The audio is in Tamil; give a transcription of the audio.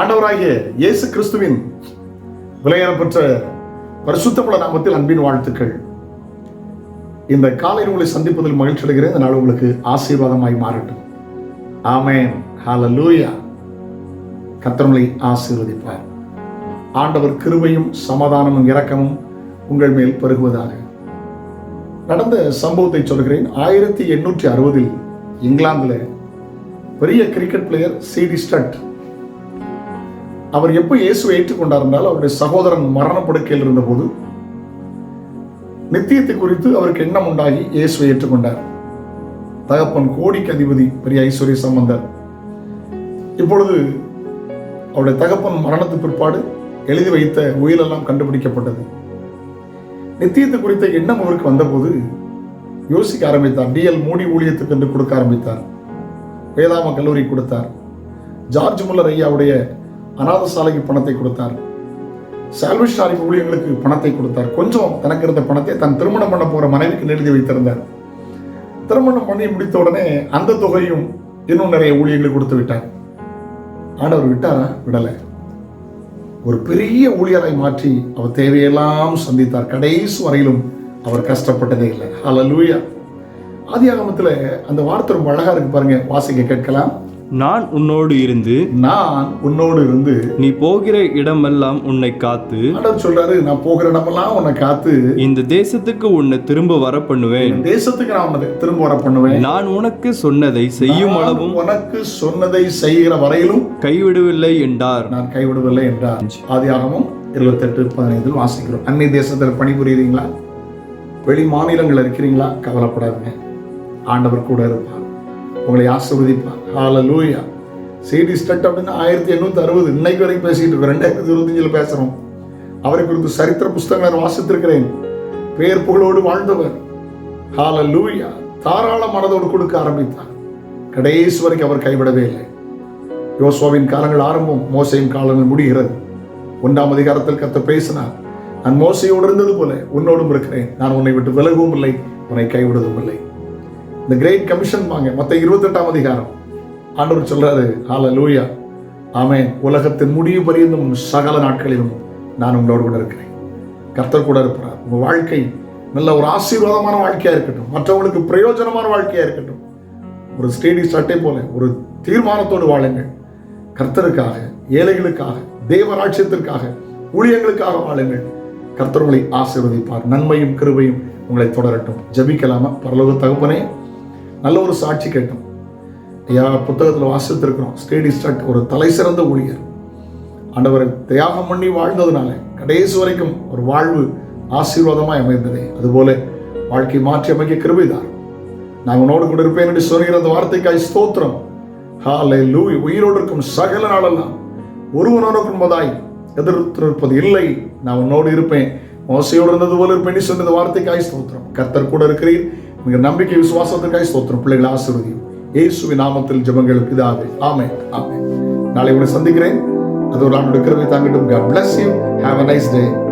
ஆண்டவராகிய இயேசு கிறிஸ்துவின் விலையேறப்பெற்ற பரிசுத்தமுள்ள நாமத்தில் அன்பின் வாழ்த்துக்கள். இந்த காலை உங்களை சந்திப்பதில் மகிழ்ச்சி அடைகிறேன். இந்த நாள் உங்களுக்கு ஆசீர்வாதமாய் மாறட்டும். ஆமேன். ஹால லூயா கத்தர்களை ஆசீர்வதிப்பார். ஆண்டவர் கிருபையும் சமாதானமும் இரக்கமும் உங்கள் மேல் பெருகுவதாக. நடந்த சம்பவத்தை சொல்கிறேன். ஆயிரத்தி எண்ணூற்றி அறுபதில் இங்கிலாந்துல பெரிய கிரிக்கெட் பிளேயர் சிடி ஸ்டட் அவர் எப்போ இயேசுவை ஏற்றுக்கொண்டார் என்றால் அவருடைய சகோதரன் மரணப்படுக்கையில் இருந்தபோது நித்தியத்தை குறித்து அவருக்கு எண்ணம் உண்டாகி இயேசுவை ஏற்றுக்கொண்டார். தகப்பன் கோடிக்கு அதிபதி பெரிய ஐஸ்வர்ய சம்பந்தர். இப்பொழுது அவருடைய தகப்பன் மரணத்து பிற்பாடு எழுதி வைத்த உயிரெல்லாம் கண்டுபிடிக்கப்பட்டது. நித்தியத்தை குறித்த எண்ணம் அவருக்கு வந்தபோது யோசிக்க ஆரம்பித்தார். டிஎல் மோடி ஊழியத்துக்கு என்று கொடுக்க ஆரம்பித்தார். வேதாம கல்லூரி கொடுத்தார். ஜார்ஜ் முல்லர் ஐயாவுடைய அநாத சாலைக்கு பணத்தை கொடுத்தார். சால்வேஷன் ஆரிஃப் ஊழியர்களுக்கு பணத்தை கொடுத்தார். கொஞ்சம் தனக்கு இருந்த பணத்தை தன் திருமணம் பண்ண போகிற மனைவிக்கு எழுதி வைத்திருந்தார். திருமணம் பண்ணி முடித்த உடனே அந்த தொகையும் இன்னும் நிறைய ஊழியர்களுக்கு கொடுத்து விட்டார். ஆண்டவர் விட்டாரா? விடலை. ஒரு பெரிய ஊழியரை மாற்றி அவர் தேவையெல்லாம் சந்தித்தார். கடைசி வரையிலும் அவர் கஷ்டப்பட்டதே இல்லை. ஹalleluya ஆகமத்தில் அந்த வார்த்தை ரொம்ப அழகாக இருக்கு பாருங்க. வாசிக்க கேட்கலாம். நான் உன்னோடு இருந்து நான் உன்னோடு இருந்து நீ போகிற இடமெல்லாம் உன்னை காத்து ஆண்டவர் சொல்றாரு நான் போகிற இடமெல்லாம் உன்னை காத்து இந்த தேசத்துக்கு உன்னை திரும்ப வர பண்ணுவேன் தேசத்துக்கு நான் உன்னை திரும்ப வர பண்ணுவேன் நான் உனக்கு சொன்னதை செய்யும் அளவும் உனக்கு சொன்னதை செய்கிற வரையிலும் கைவிடவில்லை என்றார். நான் கைவிடவில்லை என்றார். ஆதியாகமும் இருபத்தெட்டு பதினைந்தில் வாசிக்கிறோம். அந்நிய தேசத்தில் பணிபுரியுறீங்களா வெளி மாநிலங்கள் இருக்கிறீங்களா? கவலைப்படாதீங்க. ஆண்டவர் கூட இருப்பார். உங்களை ஆசிர்வதிப்பார். லூயா சிடி ஸ்டட் அப்படின்னு ஆயிரத்தி எண்ணூத்தி அறுபது. இன்னைக்கு வரைக்கும் பேசிட்டு இருக்கோம். ரெண்டாயிரத்தி இருபத்தஞ்சில் பேசுறோம். அவரை குறித்து சரித்திர புஸ்தகங்களை வாசித்திருக்கிறேன். பேர் புகழோடு வாழ்ந்தவர். ஹால லூயா தாராள மனதோடு கொடுக்க ஆரம்பித்தார். கடைசி வரைக்கும் அவர் கைவிடவே இல்லை. யோசுவாவின் காலங்கள் ஆரம்பம் மோசையின் காலங்கள் முடிகிறது. ஒன்றாம் அதிகாரத்தில் கத்த பேசினார் நான் மோசையோடு இருந்தது போல உன்னோடும் இருக்கிறேன். நான் உன்னை விட்டு விலகவும் இல்லை உன்னை கைவிடுவதும் இல்லை. இந்த கிரேட் கமிஷன் வாங்க. மற்ற இருபத்தெட்டாம் அதிகாரம். ஆண்டவர் சொல்றாரு ஹால லூயா ஆமே உலகத்தின் முடிவு பரியந்தும் சகல நாட்களிலும் நான் உங்களோடு கூட இருக்கிறேன். கர்த்தர் கூட இருப்பார். உங்கள் வாழ்க்கை நல்ல ஒரு ஆசீர்வாதமான வாழ்க்கையாக இருக்கட்டும். மற்றவங்களுக்கு பிரயோஜனமான வாழ்க்கையாக இருக்கட்டும். ஒரு ஸ்டேடி சட்டை போல ஒரு தீர்மானத்தோடு வாழுங்கள். கர்த்தருக்காக ஏழைகளுக்காக தேவராட்சியத்திற்காக ஊழியங்களுக்காக வாழுங்கள். கர்த்தர் உங்களை ஆசீர்வதிப்பார். நன்மையும் கிருபையும் உங்களை தொடரட்டும். ஜபிக்கலாமா? பரலோக தகப்பனே நல்ல ஒரு சாட்சி கேட்டோம். ஐயா புத்தகத்தில் வாசித்திருக்கிறோம். ஸ்டேடி ஸ்டார்ட் ஒரு தலை சிறந்த ஊழியர். ஆண்டவரை தியாகம் பண்ணி வாழ்ந்ததுனால கடைசி வரைக்கும் ஒரு வாழ்வு ஆசீர்வாதமாய் அமைந்ததே. அதுபோல வாழ்க்கை மாற்றி அமைக்க கிருபைதார் நான் உன்னோடு கூட இருப்பேன் என்று சொல்கிற அந்த வார்த்தைக்காய் ஸ்தோத்திரம். ஹாலே லூய் உயிரோடு இருக்கும் சகல நாளெல்லாம் ஒருவனோடு என்பதாய் எதிர்த்து நிற்பது இல்லை. நான் உன்னோடு இருப்பேன். மோசையோடு இருந்தது போல இருப்பேன் என்று சொன்ன வார்த்தைக்காய் ஸ்தோத்திரம். கர்த்தர் கூட இருக்கிறீர். மிக நம்பிக்கை விசுவாசத்திற்காய் ஸ்தோத்திரம். பிள்ளைகளை ஆசிர்வதியும். இயேசுவின் நாமத்தில் ஜெபங்களுக்கு இதாக ஆமே ஆமே நாளை உங்களை சந்திக்கிறேன். அது ஒரு ஆண்டோட கிருமை தாங்கட்டும். God bless you. Have a nice day.